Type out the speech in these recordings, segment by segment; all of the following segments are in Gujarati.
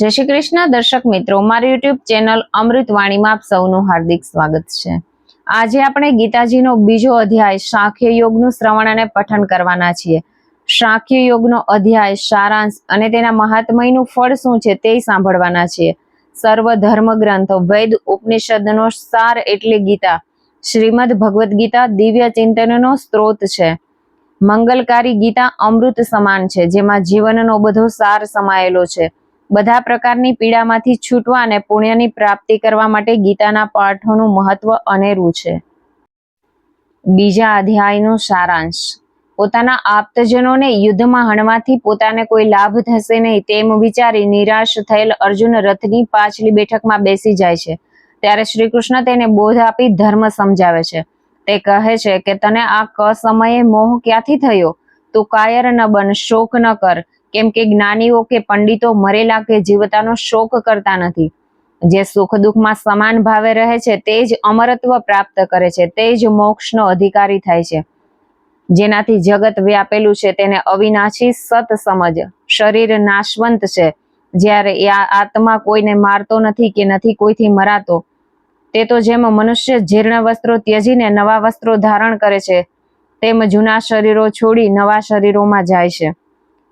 જય શ્રી કૃષ્ણ, દર્શક મિત્રો. મારી યુટ્યુબ ચેનલ અમૃતવાણીમાં આપ સૌનું હાર્દિક સ્વાગત છે. આજે આપણે ગીતાજીનો બીજો અધ્યાય શાખ્ય યોગનું શ્રવણ અને પઠન કરવાના છીએ. શાખ્ય યોગનો અધ્યાય, સારાંશ અને તેના મહાત્મયનું ફળ શું છે તે સાંભળવાના છીએ. સર્વ ધર્મ ગ્રંથ, વૈદ ઉપનિષદનો સાર એટલે ગીતા. શ્રીમદ ભગવદ્ ગીતા દિવ્ય ચિંતનનો સ્ત્રોત છે. મંગલકારી ગીતા અમૃત સમાન છે, જેમાં જીવનનો બધો સાર સમાયેલો છે. બધા પ્રકારની પીડામાંથી છૂટવા અને પુણ્યની પ્રાપ્તિ કરવા માટે ગીતાના પાઠોનું મહત્વ અનેરું છે. બીજા અધ્યાયનો સારાંશ. પોતાના આપ્તજનોને યુદ્ધમાં હણવાથી પોતાને કોઈ લાભ થશે નહીં તેમ વિચારી નિરાશ થયેલ અર્જુન રથની પાછલી બેઠકમાં બેસી જાય છે. ત્યારે શ્રી કૃષ્ણ તેને બોધ આપી ધર્મ સમજાવે છે. તે કહે છે કે, તને આ ક સમયે મોહ ક્યાંથી થયો? તું કાયર ન બન, શોક ન કર. કેમ કે જ્ઞાનીઓ કે પંડિતો મરેલા કે જીવતાનો શોક કરતા નથી. જે સુખ દુઃખમાં સમાન ભાવે રહે છે, તે જ અમરત્વ પ્રાપ્ત કરે છે, તે જ મોક્ષનો અધિકારી થાય છે. જેનાથી જગત વ્યાપેલું છે, તેને અવિનાશી સત સમજ. શરીર નાશવંત છે. જ્યારે આત્મા કોઈને મારતો નથી કે નથી કોઈથી મરાતો, તે તો જેમ મનુષ્ય જીર્ણ વસ્ત્રો ત્યજીને નવા વસ્ત્રો ધારણ કરે છે, તેમ જૂના શરીરો છોડી નવા શરીરોમાં જાય છે.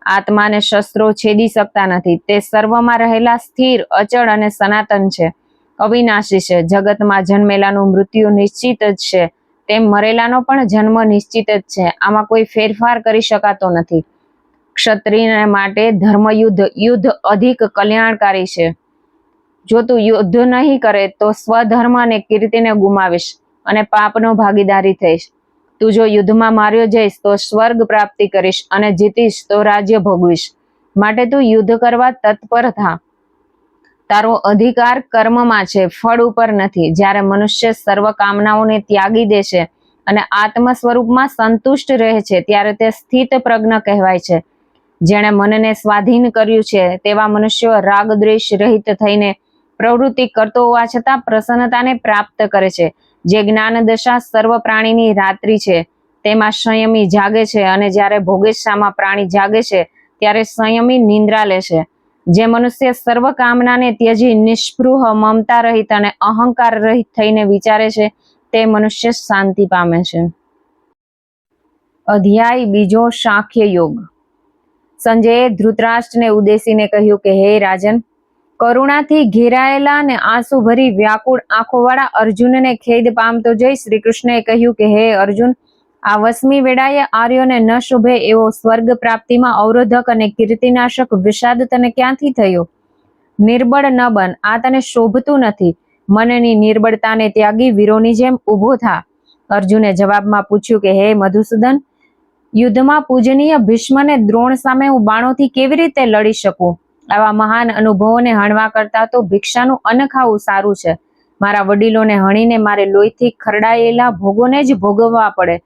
આત્માને શસ્ત્રો છેદી શકતા નથી. તે સર્વમાં રહેલા સ્થિર, અચળ અને સનાતન છે. અવિનાશી છે. જગતમાં જન્મેલાનું મૃત્યુ નિશ્ચિત જ છે. તેમ મરેલાનો પણ જન્મ નિશ્ચિત જ છે. આમાં કોઈ ફેરફાર કરી શકાતો નથી. ક્ષત્રિય માટે ધર્મયુદ્ધ, યુદ્ધ અધિક કલ્યાણકારી છે. જો તું યુદ્ધ નહીં કરે તો સ્વધર્મ અને કીર્તિને ગુમાવીશ અને પાપનો ભાગીદારી થઈશ. તું જો યુદ્ધમાં માર્યો જઈશ તો સ્વર્ગ પ્રાપ્તિ કરીશ અને જીતીશ તો રાજ્ય ભોગવીશ. માટે તું યુદ્ધ કરવા તત્પર થા. તારો અધિકાર કર્મમાં છે, ફળ ઉપર નથી. જ્યારે મનુષ્ય સર્વ કામનાઓને ત્યાગી દેશે અને આત્મ સ્વરૂપમાં સંતુષ્ટ રહે છે, ત્યારે તે સ્થિત પ્રજ્ઞ કહેવાય છે. જેણે મનને સ્વાધીન કર્યું છે, તેવા મનુષ્યો રાગ દ્વેષ રહિત થઈને પ્રવૃત્તિ કરતો હોવા છતાં પ્રસન્નતાને પ્રાપ્ત કરે છે. જે જ્ઞાન દશા સર્વ પ્રાણીની રાત્રિ છે, તેમાં સંયમી જાગે છે અને જ્યારે ભોગેશામાં પ્રાણી જાગે છે, ત્યારે સંયમી નિંદ્રા લે છે. જે મનુષ્ય સર્વ કામનાને ત્યજી, નિષ્પૃહ, મમતા રહિત અને અહંકાર રહિત થઈને વિચારે છે, તે મનુષ્ય શાંતિ પામે છે. અધ્યાય બીજો શાખ્ય યોગ. સંજયે ધૃતરાષ્ટ્રને ઉદ્દેશીને કહ્યું કે, હે રાજન કરુણાથી ઘેરાયેલા અને આંસુ ભરી વ્યાકુળ આંખોવાળા અર્જુનને ખેદ પામતો જઈ શ્રી કૃષ્ણએ કહ્યું કે, હે અર્જુન, આ વસમી વેળાએ આર્યોને ન શુભે એવો સ્વર્ગ પ્રાપ્તિમાં અવરોધક અને કીર્તિનાશક વિષાદ તને ક્યાંથી થયો? નિર્બળ ન બન, આ તને શોભતું નથી. મનની નિર્બળતાને ત્યાગી વીરોની જેમ ઊભો થા. અર્જુને જવાબમાં પૂછ્યું કે, હે મધુસૂદન, યુદ્ધમાં પૂજનીય ભીષ્મને દ્રોણ સામે હું બાણોથી કેવી રીતે લડી શકું? આવા મહાન અનુભવોને હણવા કરતા તો ભિક્ષાનું અન્ન ખાવું સારું છે. મારા વડીલોને હણીને મારે લોહીથી ખરડાયેલા ભોગોને જ ભોગવવા પડે.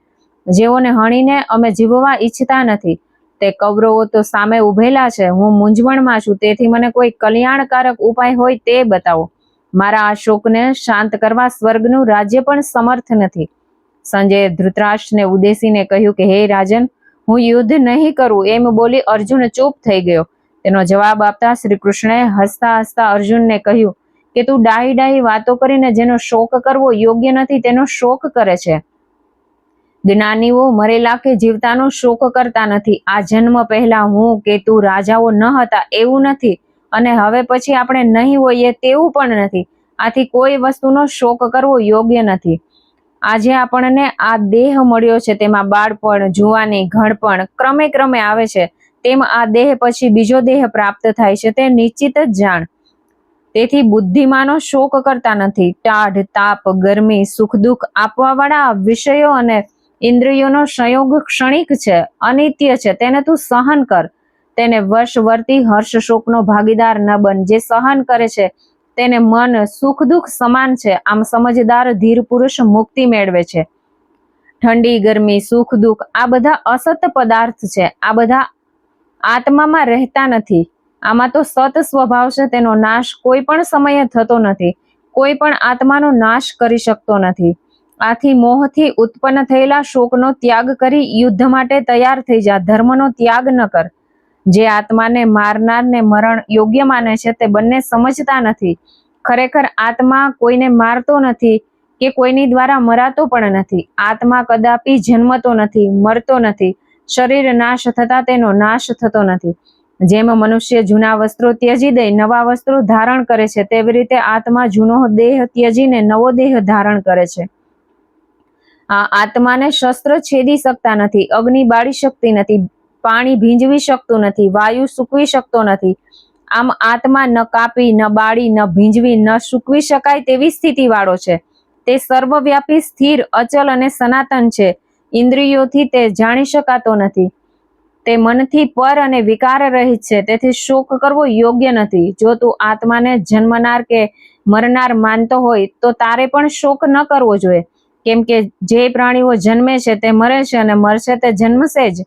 જેઓને હણીને અમે જીવવા ઈચ્છતા નથી. તે કૌરવો તો સામે ઉભેલા છે. હું મૂંઝવણમાં છું. તેથી મને કોઈ કલ્યાણકારક ઉપાય હોય તે બતાવો. મારા આ શોકને શાંત કરવા સ્વર્ગનું રાજ્ય પણ સમર્થ નથી. સંજયે ધૃતરાષ્ટ્રને ઉદ્દેશીને કહ્યું કે, હે રાજન, હું યુદ્ધ નહીં કરું. એમ બોલી અર્જુન ચૂપ થઈ ગયો. તેનો જવાબ આપતા શ્રી કૃષ્ણએ હસતા હસતા અર્જુનને કહ્યું કે તું ડાહી ડાહી વાતો કરીને જેનો શોક કરવો યોગ્ય નથી, તેનો શોક કરે છે. જ્ઞાનીઓ મરેલા કે જીવતાનો શોક કરતા નથી. આ જન્મ પહેલા હું કે તું રાજાઓ ન હતા એવું નથી અને હવે પછી આપણે નહીં હોઈએ તેવું પણ નથી. આથી કોઈ વસ્તુનો શોક કરવો યોગ્ય નથી. આજે આપણને આ દેહ મળ્યો છે. તેમાં બાળપણ, જુવાની ઘડપણ ક્રમે ક્રમે આવે છે. તેમ આ દેહ પછી બીજો દેહ પ્રાપ્ત થાય છે તે નિશ્ચિત જ જાણ. તેથી બુદ્ધિમાનો શોક કરતા નથી. ટાઢ, તાપ, ગરમી, સુખ, દુઃખ આપવા વાળા વિષયો અને ઇન્દ્રિયોનો સંયોગ ક્ષણિક છે, અનિત્ય છે. તેને તું સહન કર. તેને વર્ષવર્તી વર્તી હર્ષ શોકનો ભાગીદાર ન બન. જે સહન કરે છે તેને મન સુખ દુઃખ સમાન છે. આમ સમજદાર, ધીર પુરુષ મુક્તિ મેળવે છે. ઠંડી, ગરમી, સુખ, દુઃખ આ બધા અસત પદાર્થ છે. આ બધા આત્મામાં રહેતા નથી. આમાં તો સત સ્વભાવ છે, તેનો નાશ કોઈ પણ સમયે થતો નથી. કોઈ પણ આત્માનો નાશ કરી શકતો નથી. આથી મોહથી ઉત્પન્ન થયેલા શોકનો ત્યાગ કરી યુદ્ધ માટે તૈયાર થઈ જા. ધર્મનો ત્યાગ ન કર. જે આત્માને મારનાર ને મરણ યોગ્ય માને છે, તે બંને સમજતા નથી. ખરેખર આત્મા કોઈને મારતો નથી કે કોઈની દ્વારા મરાતો પણ નથી. આત્મા કદાપી જન્મતો નથી, મરતો નથી. શરીર નાશ થતા તેનો નાશ થતો નથી. જેમ મનુષ્ય જૂના વસ્ત્રો ત્યજી દઈ નવા વસ્ત્રો ધારણ કરે છે, તેવી રીતે આત્મા જૂનો દેહ ત્યજીને નવો દેહ ધારણ કરે છે. આ આત્માને શસ્ત્ર છેદી શકતા નથી, અગ્નિ બાળી શકતી નથી, પાણી ભીંજવી શકતું નથી, વાયુ સૂકવી શકતો નથી. આમ આત્મા ન કાપી, ન બાળી, ન ભીંજવી, ન સૂકવી શકાય તેવી સ્થિતિ વાળો છે. તે સર્વવ્યાપી, સ્થિર, અચલ અને સનાતન છે. ઇન્દ્રિયોથી તે જાણી શકાતો નથી. તે મનથી પર અને વિકાર રહિત છે. તેથી શોક કરવો યોગ્ય નથી. જો તું આત્માને જન્મનાર કે મરનાર માનતો હોય, તો તારે પણ શોક ન કરવો જોઈએ. કેમ કે જે પ્રાણીઓ જન્મે છે તે મરે છે અને મરશે તે જન્મશે જ.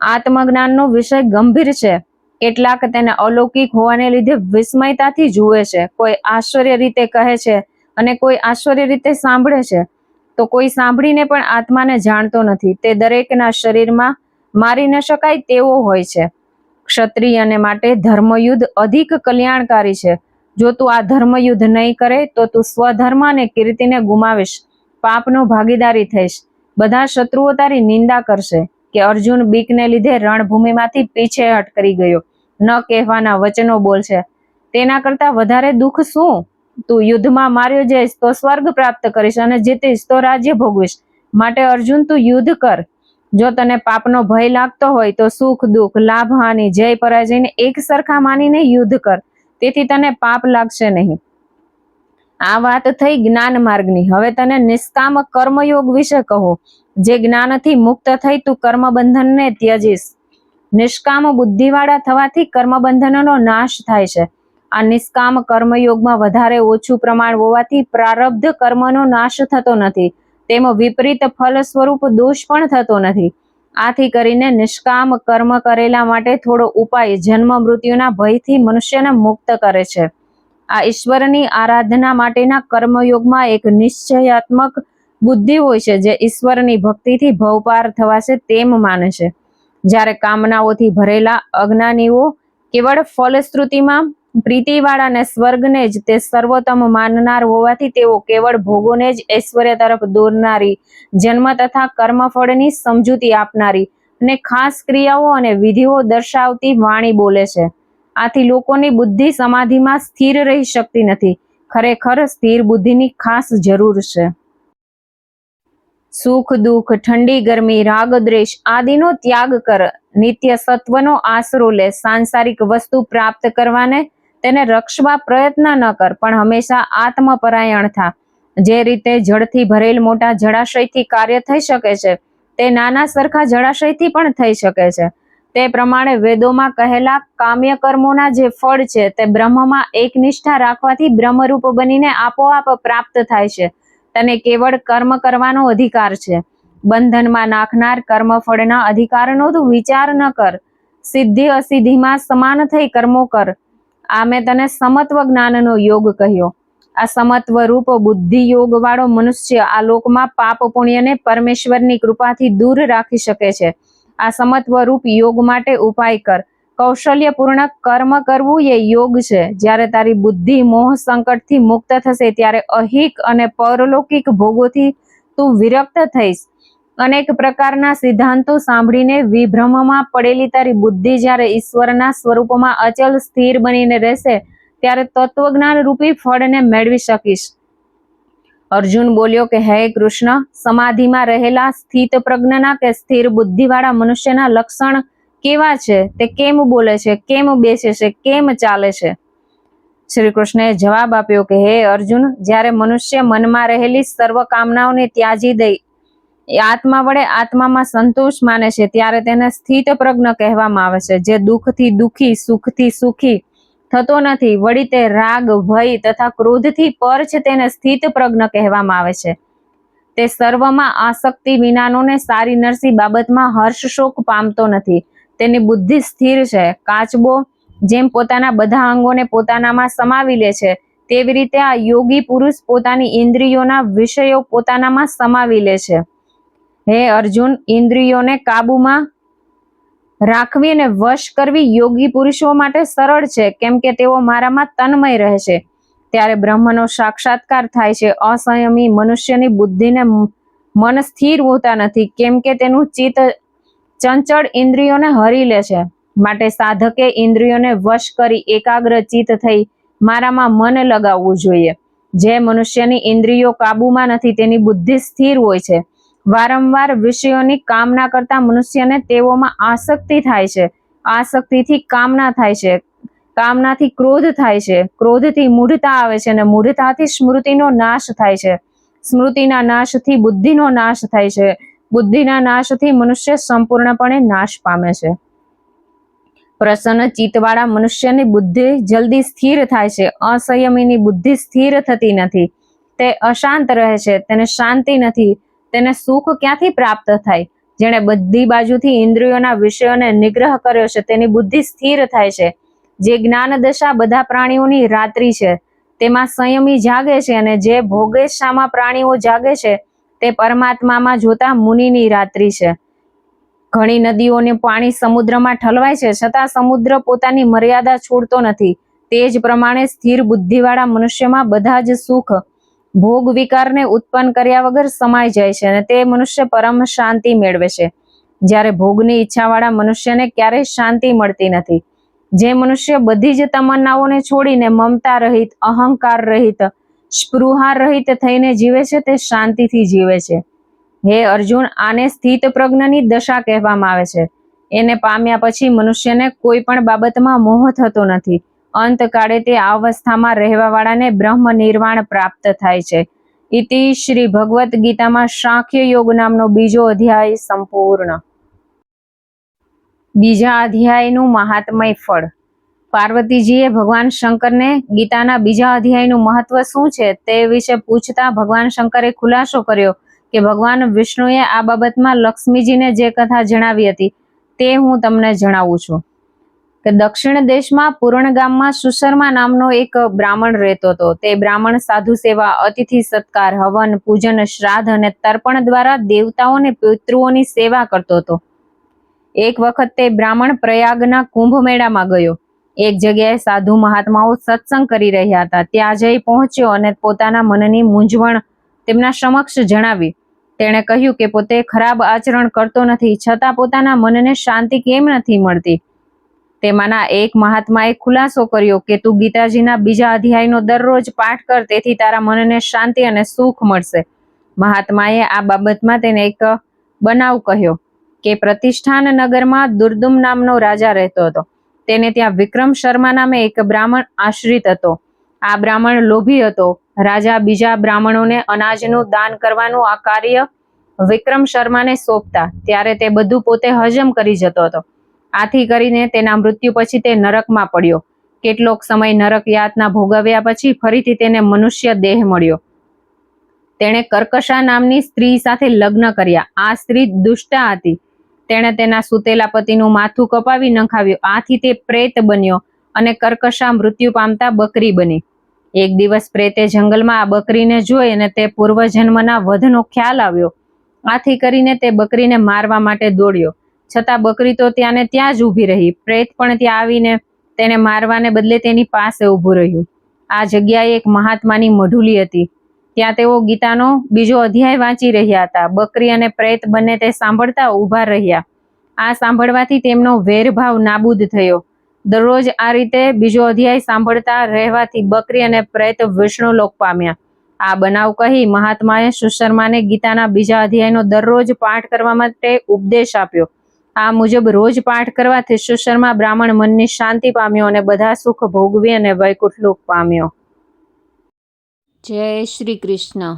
આત્મજ્ઞાનનો વિષય ગંભીર છે. કેટલાક તેને અલૌકિક હોવાને લીધે વિસ્મયતાથી જુએ છે. કોઈ આશ્ચર્ય રીતે કહે છે અને કોઈ આશ્ચર્ય રીતે સાંભળે છે. તો કોઈ સાંભળીને પણ આત્માને જાણતો નથી. તે દરેકના શરીરમાં મારી ન શકાય તેવો હોય છે. ક્ષત્રિયને માટે ધર્મયુદ્ધ અધિક કલ્યાણકારી છે. જો તું આ ધર્મયુદ્ધ નહીં કરે, તો તું સ્વધર્મ અને કીર્તિને ગુમાવીશ. પાપનો ભાગીદારી થઈશ. બધા શત્રુઓ તારી નિંદા કરશે કે અર્જુન બીકને લીધે રણભૂમિમાંથી પીછેહટ કરી ગયો. ન કહેવાના વચનો બોલશે. તેના કરતા વધારે દુઃખ શું? તું યુદ્ધમાં માર્યો જઈશ તો સ્વર્ગ પ્રાપ્ત કરીશ અને જીતીશ તો રાજ્ય ભોગવીશ. માટે અર્જુન, તું યુદ્ધ કર. જો તને પાપનો ભય લાગતો હોય તો સુખ, દુઃખ, લાભ, હાનિ, જય પરાજયને એક સરખા માનીને યુદ્ધ કર. તેથી તને પાપ લાગશે નહીં. આ વાત થઈ જ્ઞાન માર્ગની. હવે તને નિષ્કામ કર્મયોગ વિશે કહો. જે જ્ઞાનથી મુક્ત થઈ તું કર્મ બંધનને ત્યજીશ. નિષ્કામ બુદ્ધિવાળા થવાથી કર્મ બંધનનો નાશ થાય છે. આ નિષ્કામ કર્મયોગમાં વધારે ઓછું પ્રમાણ હોવાથી પ્રારબ્ધ કર્મનો નાશ થતો નથી. તેમાં વિપરીત ફલ સ્વરૂપ દોષ પણ થતો નથી. આથી કરીને નિષ્કામ કર્મ કરેલા માટે થોડો ઉપાય જન્મ મૃત્યુના ભયથી મનુષ્યને મુક્ત કરે છે. આ ઈશ્વરની આરાધના માટેના કર્મયોગમાં એક નિશ્ચયાત્મક બુદ્ધિ હોય છે જે ઈશ્વરની ભક્તિથી ભવપાર થવાશે તેમ માને છે. જ્યારે કામનાઓથી ભરેલા અજ્ઞાનીઓ કેવળ ફલશ્રુતિમાં પ્રીતિવાળા અને સ્વર્ગને જ તે સર્વોત્તમ માનનાર હોવાથી તેઓ કેવળ ભોગોને જ ઐશ્વર્ય તરફ દોરનારી જન્મ તથા કર્મફળની સમજૂતી આપનારી અને ખાસ ક્રિયાઓ અને વિધિઓ દર્શાવતી વાણી બોલે છે. આથી લોકોની બુદ્ધિ સમાધિમાં સ્થિર રહી શકતી નથી. ખરેખર સ્થિર બુદ્ધિની ખાસ જરૂર છે. સુખ, દુઃખ, ઠંડી, ગરમી, રાગ, દ્વેષ આદિનો ત્યાગ કર. નિત્ય સત્વનો આશરો લે. સાંસારિક વસ્તુ પ્રાપ્ત કરવાને તેને રક્ષવા પ્રયત્ન ન કર, પણ હંમેશા આત્મપરાયણ થા. જે રીતે જળથી ભરેલ મોટા જળાશયથી કાર્ય થઈ શકે છે, તે નાના સરખા જળાશયથી પણ થઈ શકે છે. તે પ્રમાણે વેદોમાં કહેલા કામ્ય કર્મોના જે ફળ છે, તે બ્રહ્મમાં એકનિષ્ઠા રાખવાથી બ્રહ્મરૂપ બનીને આપોઆપ પ્રાપ્ત થાય છે. તને કેવળ કર્મ કરવાનો અધિકાર છે. બંધનમાં નાખનાર કર્મફળના અધિકારનો તું વિચાર ન કર. સિદ્ધિ અસિદ્ધિમાં સમાન થઈ કર્મો કર. આ મેં તને સમત્વ જ્ઞાનનો યોગ કહ્યો. આ સમત્વ રૂપ બુદ્ધિ યોગ વાળો મનુષ્ય આ લોકમાં પાપ પુણ્યને પરમેશ્વરની કૃપાથી દૂર રાખી શકે છે. આ સમત્વ રૂપ યોગ માટે ઉપાય કર. કૌશલ્યપૂર્ણ કર્મ કરવું એ યોગ છે. જ્યારે તારી બુદ્ધિ મોહ સંકટથી મુક્ત થશે ત્યારે અહિક અને પરલૌકિક ભોગોથી તું વિરક્ત થઈશ. અનેક પ્રકારના સિદ્ધાંતો સાંભળીને વિભ્રમમાં પડેલી તારી બુદ્ધિ જ્યારે ઈશ્વરના સ્વરૂપમાં અચલ, સ્થિર બનીને રહેશે, ત્યારે તત્વજ્ઞાન રૂપી ફળને મેળવી શકીશ. અર્જુન બોલ્યો કે, હે કૃષ્ણ, સમાધિમાં રહેલા સ્થિત પ્રજ્ઞના કે સ્થિર બુદ્ધિવાળા મનુષ્યના લક્ષણ કેવા છે? તે કેમ બોલે છે? કેમ બેસે છે? કેમ ચાલે છે? શ્રી કૃષ્ણએ જવાબ આપ્યો કે, હે અર્જુન, જ્યારે મનુષ્ય મનમાં રહેલી સર્વ કામનાઓને ત્યાજી દઈ એ આત્મા વડે આત્મામાં સંતોષ માને છે, ત્યારે તેને સ્થિત પ્રજ્ઞ કહેવામાં આવે છે. જે દુઃખથી દુઃખી, સુખથી સુખી થતો નથી, વળી તે રાગ, ભય તથા ક્રોધથી પર છે તેને સ્થિત પ્રજ્ઞ કહેવામાં આવે છે. તે સર્વમાં આસક્તિ વિનાનોને સારી નરસી બાબતમાં હર્ષ શોક પામતો નથી. તેની બુદ્ધિ સ્થિર છે. કાચબો જેમ પોતાના બધા અંગોને પોતાનામાં સમાવી લે છે, તેવી રીતે આ યોગી પુરુષ પોતાની ઇન્દ્રિયોના વિષયો પોતાનામાં સમાવી લે છે. હે અર્જુન, ઇન્દ્રિયોને કાબુમાં રાખવી અને વશ કરવી યોગી પુરુષો માટે સરળ છે, કેમ કે તેઓ મારામાં તન્મય રહે છે ત્યારે બ્રહ્મનો સાક્ષાત્કાર થાય છે. અસંયમી મનુષ્યની બુદ્ધિને મન સ્થિર હોતા નથી, કેમ કે તેનું ચિત્ત ચંચળ ઇન્દ્રિયોને હરી લે છે. માટે સાધકે ઇન્દ્રિયોને વશ કરી એકાગ્ર ચિત્ત થઈ મારામાં મન લગાવવું જોઈએ. જે મનુષ્યની ઇન્દ્રિયો કાબુમાં નથી, તેની બુદ્ધિ સ્થિર હોય છે. વારંવાર વિષયોની કામના કરતા મનુષ્યને તેઓમાં આસક્તિ થાય છે. આસક્તિથી કામના થાય છે. કામનાથી ક્રોધ થાય છે. ક્રોધથી મૂઢતા આવે છે અને મૂઢતાથી સ્મૃતિનો નાશ થાય છે. સ્મૃતિના નાશથી બુદ્ધિનો નાશ થાય છે. બુદ્ધિના નાશથી મનુષ્ય સંપૂર્ણપણે નાશ પામે છે. પ્રસન્ન ચિત્તવાળા મનુષ્યની બુદ્ધિ જલ્દી સ્થિર થાય છે. અસંયમીની બુદ્ધિ સ્થિર થતી નથી. તે અશાંત રહે છે. તેને શાંતિ નથી. તેને સુખ ક્યાંથી પ્રાપ્ત થાય? જેણે બધી બાજુથી ઇન્દ્રિયોના વિષયોને નિગ્રહ કર્યો છે, તેની બુદ્ધિ સ્થિર થાય છે. જે જ્ઞાન દશા બધા પ્રાણીઓની રાત્રિ છે, તેમાં સંયમી જાગે છે અને જે ભોગેશામાં પ્રાણીઓ જાગે છે, તે પરમાત્મામાં જોતા મુનિની રાત્રિ છે. ઘણી નદીઓને પાણી સમુદ્રમાં ઠલવાય છે, છતાં સમુદ્ર પોતાની મર્યાદા છોડતો નથી. તે જ પ્રમાણે સ્થિર બુદ્ધિવાળા મનુષ્યમાં બધા જ સુખ ભોગ વિકારને ઉત્પન્ન કર્યા વગર સમાઈ જાય છે અને તે મનુષ્ય પરમ શાંતિ મેળવે છે. જ્યારે ભોગની ઈચ્છાવાળા મનુષ્યને ક્યારેય શાંતિ મળતી નથી. જે મનુષ્ય બધી જ તમન્નાઓને છોડીને મમતા રહિત, અહંકાર રહિત સ્પૃહા રહિત થઈને જીવે છે તે શાંતિથી જીવે છે. હે અર્જુન, આને સ્થિત પ્રજ્ઞની દશા કહેવામાં આવે છે. એને પામ્યા પછી મનુષ્યને કોઈ પણ બાબતમાં મોહ થતો નથી. અંતકાળે તે અવસ્થામાં રહેવા વાળાને બ્રહ્મ નિર્વાણ પ્રાપ્ત થાય છે. ઇતિ શ્રી ભગવદ્ ગીતામાં શાખ્ય યોગ નામનો બીજો અધ્યાય સંપૂર્ણ. બીજા અધ્યાયનું મહાત્મય ફળ. પાર્વતીજીએ ભગવાન શંકરને ગીતાના બીજા અધ્યાયનું મહત્વ શું છે તે વિશે પૂછતા ભગવાન શંકરે ખુલાસો કર્યો કે ભગવાન વિષ્ણુએ આ બાબતમાં લક્ષ્મીજીને જે કથા જણાવી હતી તે હું તમને જણાવું છું. કે દક્ષિણ દેશમાં પૂરણ ગામમાં સુશર્મા નામનો એક બ્રાહ્મણ રહેતો હતો. તે બ્રાહ્મણ સાધુ સેવા, અતિથિ સત્કાર, હવન, પૂજન, શ્રાદ્ધ અને તર્પણ દ્વારા દેવતાઓ અને પિતૃઓની સેવા કરતો હતો. એક વખત તે બ્રાહ્મણ પ્રયાગના કુંભ મેળામાં ગયો. એક જગ્યાએ સાધુ મહાત્માઓ સત્સંગ કરી રહ્યા હતા. ત્યાં જઈ પહોંચ્યો અને પોતાના મનની મૂંઝવણ તેમના સમક્ષ જણાવી. તેણે કહ્યું કે પોતે ખરાબ આચરણ કરતો નથી, છતાં પોતાના મનને શાંતિ કેમ નથી મળતી? તેમાંના એક મહાત્માએ ખુલાસો કર્યો કે તું ગીતાજીના બીજા અધ્યાયનો દરરોજ પાઠ કર, તેથી તારા મનને શાંતિ અને સુખ મળશે. મહાત્માએ આ બાબતમાં તેને એક બનાવ કહ્યો કે પ્રતિષ્ઠાન નગરમાં દુર્દુમ નામનો રાજા રહેતો હતો. તેને ત્યાં વિક્રમ શર્મા નામે એક બ્રાહ્મણ આશ્રિત હતો. આ બ્રાહ્મણ લોભી હતો. રાજા બીજા બ્રાહ્મણોને અનાજનું દાન કરવાનું આ કાર્ય વિક્રમ શર્માને સોંપતા, ત્યારે તે બધું પોતે હજમ કરી જતો હતો. આથી કરીને તેના મૃત્યુ પછી તે નરકમાં પડ્યો. કેટલોક સમય નરક યાતના ભોગવ્યા પછી ફરીથી તેને મનુષ્ય દેહ મળ્યો. તેણે કર્કશા નામની સ્ત્રી સાથે લગ્ન કર્યા. આ સ્ત્રી દુષ્ટા હતી. તેણે તેના સુતેલા પતિનું માથું કપાવી નખાવ્યું. આથી તે પ્રેત બન્યો અને કર્કશા મૃત્યુ પામતા બકરી બની. એક દિવસ પ્રેતે જંગલમાં આ બકરીને જોઈ અને તે પૂર્વજન્મના વધનો ખ્યાલ આવ્યો. આથી કરીને તે બકરીને મારવા માટે દોડ્યો. છતાં બકરી તો ત્યાં ને ત્યાં જ ઊભી રહી. પ્રેત પણ ત્યાં આવીને તેને મારવાને બદલે તેની પાસે ઊભું રહ્યું. આ જગ્યાએ એક મહાત્માની મઢુલી હતી. ત્યાં તેઓ ગીતાનો બીજો અધ્યાય વાંચી રહ્યા હતા. બકરી અને પ્રેત બંને તે સાંભળતા ઊભા રહ્યા. આ સાંભળવાથી તેમનો વેરભાવ નાબૂદ થયો. દરરોજ આ રીતે બીજો અધ્યાય સાંભળતા રહેવાથી બકરી અને પ્રેત વિષ્ણુ લોક પામ્યા. આ બનાવ કહી મહાત્માએ સુશર્માને ગીતાના બીજા અધ્યાયનો દરરોજ પાઠ કરવા માટે ઉપદેશ આપ્યો. આ મુજબ રોજ પાઠ કરવાથી સુશર્મા બ્રાહ્મણ મનની શાંતિ પામ્યો અને બધા સુખ ભોગવી અને વૈકુંઠ લોક પામ્યો. જય શ્રી કૃષ્ણ.